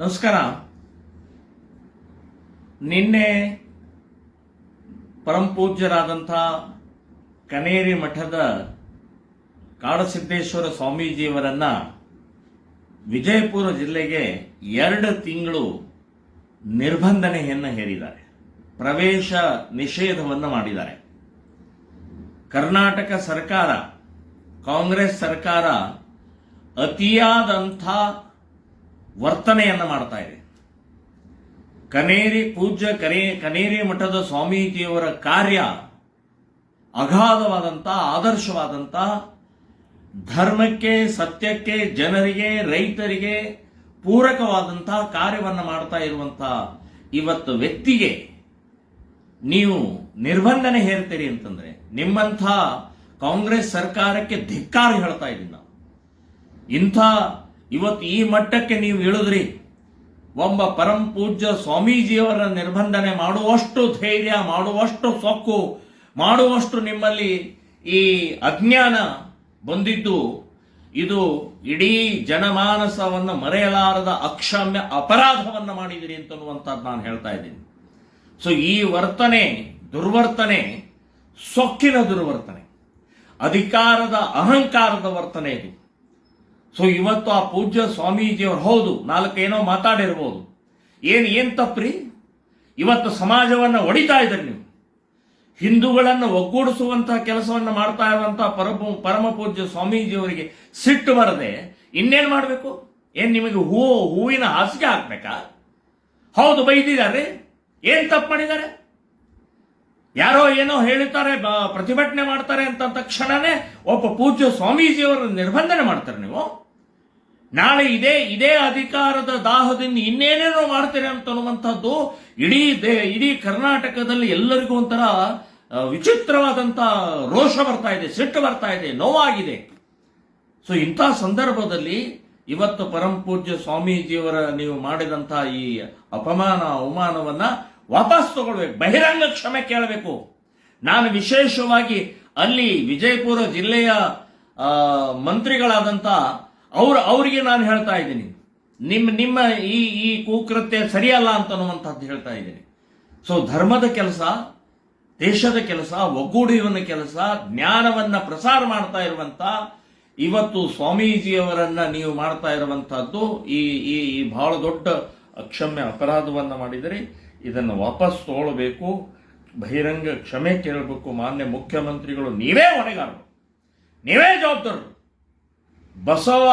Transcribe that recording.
ನಮಸ್ಕಾರ. ನಿನ್ನೆ ಪರಮಪೂಜ್ಯರಾದಂಥ ಕನೇರಿ ಮಠದ ಕಾಡಸಿದ್ದೇಶ್ವರ ಸ್ವಾಮೀಜಿಯವರನ್ನ ವಿಜಯಪುರ ಜಿಲ್ಲೆಗೆ ಎರಡು ತಿಂಗಳು ನಿರ್ಬಂಧನೆಯನ್ನು ಹೇರಿದ್ದಾರೆ. ಪ್ರವೇಶ ನಿಷೇಧವನ್ನು ಮಾಡಿದ್ದಾರೆ. ಕರ್ನಾಟಕ ಸರ್ಕಾರ, ಕಾಂಗ್ರೆಸ್ ಸರ್ಕಾರ ಅತಿಯಾದಂಥ ವರ್ತನೆಯನ್ನು ಮಾಡ್ತಾ ಇದೆ. ಕನೇರಿ ಪೂಜ್ಯ ಕನೇ, ಕನೇರಿ ಮಠದ ಸ್ವಾಮೀಜಿಯವರ ಕಾರ್ಯ ಅಗಾಧವಾದಂಥ ಆದರ್ಶವಾದಂಥ ಧರ್ಮಕ್ಕೆ, ಸತ್ಯಕ್ಕೆ, ಜನರಿಗೆ, ರೈತರಿಗೆ ಪೂರಕವಾದಂತಹ ಕಾರ್ಯವನ್ನು ಮಾಡ್ತಾ ಇರುವಂಥ ಇವತ್ತು ವ್ಯಕ್ತಿಗೆ ನೀವು ನಿರ್ಬಂಧನೆ ಹೇರ್ತೀರಿ ಅಂತಂದ್ರೆ ನಿಮ್ಮಂಥ ಕಾಂಗ್ರೆಸ್ ಸರ್ಕಾರಕ್ಕೆ ಧಿಕ್ಕಾರ ಹೇಳ್ತಾ ಇದ್ದೀನಿ ನಾವು. ಇಂಥ ಇವತ್ತು ಈ ಮಟ್ಟಕ್ಕೆ ನೀವು ಇಳಿದ್ರಿ. ಒಬ್ಬ ಪರಂ ಪೂಜ್ಯ ಸ್ವಾಮೀಜಿಯವರ ನಿರ್ಬಂಧನೆ ಮಾಡುವಷ್ಟು ಧೈರ್ಯ, ಮಾಡುವಷ್ಟು ಸೊಕ್ಕು, ಮಾಡುವಷ್ಟು ನಿಮ್ಮಲ್ಲಿ ಈ ಅಜ್ಞಾನ ಬಂದಿದ್ದು, ಇದು ಇಡೀ ಜನಮಾನಸವನ್ನು ಮರೆಯಲಾರದ ಅಕ್ಷಮ್ಯ ಅಪರಾಧವನ್ನು ಮಾಡಿದಿರಿ ಅಂತನ್ನುವಂಥದ್ದು ನಾನು ಹೇಳ್ತಾ ಇದ್ದೀನಿ. ಸೊ ಈ ವರ್ತನೆ, ದುರ್ವರ್ತನೆ, ಸೊಕ್ಕಿನ ದುರ್ವರ್ತನೆ, ಅಧಿಕಾರದ ಅಹಂಕಾರದ ವರ್ತನೆ ಇದು. ಸೊ ಇವತ್ತು ಆ ಪೂಜ್ಯ ಸ್ವಾಮೀಜಿಯವರು, ಹೌದು, ನಾಲ್ಕೇನೋ ಮಾತಾಡಿರ್ಬೋದು. ಏನು ಏನು ತಪ್ಪ್ರಿ? ಇವತ್ತು ಸಮಾಜವನ್ನು ಒಡಿತಾ ಇದ್ರಿ ನೀವು. ಹಿಂದೂಗಳನ್ನು ಒಗ್ಗೂಡಿಸುವಂತಹ ಕೆಲಸವನ್ನು ಮಾಡ್ತಾ ಇರುವಂತಹ ಪರಮ ಪರಮ ಪೂಜ್ಯ ಸ್ವಾಮೀಜಿಯವರಿಗೆ ಸಿಟ್ಟು ಬರದೆ ಇನ್ನೇನು ಮಾಡಬೇಕು? ಏನು ನಿಮಗೆ ಹೂ ಹೂವಿನ ಹಾಸಿಗೆ ಹಾಕ್ಬೇಕಾ? ಹೌದು, ಬೈದಿದ್ದಾರೆ. ಏನು ತಪ್ಪು ಮಾಡಿದ್ದಾರೆ? ಯಾರೋ ಏನೋ ಹೇಳ್ತಾರೆ ಪ್ರತಿಭಟನೆ ಮಾಡ್ತಾರೆ ಅಂತ ತಕ್ಷಣನೇ ಒಬ್ಬ ಪೂಜ್ಯ ಸ್ವಾಮೀಜಿಯವರ ನಿರ್ಬಂಧನೆ ಮಾಡ್ತಾರೆ ನೀವು. ನಾಳೆ ಇದೇ ಇದೇ ಅಧಿಕಾರದ ದಾಹದಿಂದ ಇನ್ನೇನೇನೋ ಮಾಡ್ತೀರಿ ಅಂತ ಅನ್ನುವಂಥದ್ದು ಇಡೀ ದೇ, ಇಡೀ ಕರ್ನಾಟಕದಲ್ಲಿ ಎಲ್ಲರಿಗೂ ಒಂಥರ ವಿಚಿತ್ರವಾದಂಥ ರೋಷ ಬರ್ತಾ ಇದೆ, ಸಿಟ್ಟು ಬರ್ತಾ ಇದೆ, ನೋವಾಗಿದೆ. ಸೊ, ಇಂಥ ಸಂದರ್ಭದಲ್ಲಿ ಇವತ್ತು ಪರಂ ಪೂಜ್ಯ ಸ್ವಾಮೀಜಿಯವರ ನೀವು ಮಾಡಿದಂಥ ಈ ಅಪಮಾನ, ಅವಮಾನವನ್ನ ವಾಪಸ್ ತಗೊಳ್ಬೇಕು. ಬಹಿರಂಗ ಕ್ಷಮೆ ಕೇಳಬೇಕು. ನಾನು ವಿಶೇಷವಾಗಿ ಅಲ್ಲಿ ವಿಜಯಪುರ ಜಿಲ್ಲೆಯ ಮಂತ್ರಿಗಳಾದಂತ ಅವ್ರ, ಅವರಿಗೆ ನಾನು ಹೇಳ್ತಾ ಇದ್ದೀನಿ. ನಿಮ್ಮ ನಿಮ್ಮ ಈ ಈ ಕುಕೃತ್ಯ ಸರಿಯಲ್ಲ ಅಂತ ಅನ್ನುವಂಥದ್ದು ಹೇಳ್ತಾ ಇದ್ದೀನಿ. ಸೊ ಧರ್ಮದ ಕೆಲಸ, ದೇಶದ ಕೆಲಸ ಒಗ್ಗೂಡುವನ ಕೆಲಸ, ಜ್ಞಾನವನ್ನ ಪ್ರಸಾರ ಮಾಡ್ತಾ ಇರುವಂತ, ಇವತ್ತು ಸ್ವಾಮೀಜಿಯವರನ್ನ ನೀವು ಮಾಡ್ತಾ ಇರುವಂತಹದ್ದು ಈ ಈ ಈ ಬಹಳ ದೊಡ್ಡ ಅಕ್ಷಮ್ಯ ಅಪರಾಧವನ್ನ ಮಾಡಿದರೆ. ಇದನ್ನು ವಾಪಸ್ ತಗೊಳ್ಬೇಕು. ಬಹಿರಂಗ ಕ್ಷಮೆ ಕೇಳಬೇಕು. ಮಾನ್ಯ ಮುಖ್ಯಮಂತ್ರಿಗಳು ನೀವೇ ಹೊಣೆಗಾರರು. ನೀವೇ ಜವಾಬ್ದಾರರು. ಬಸವ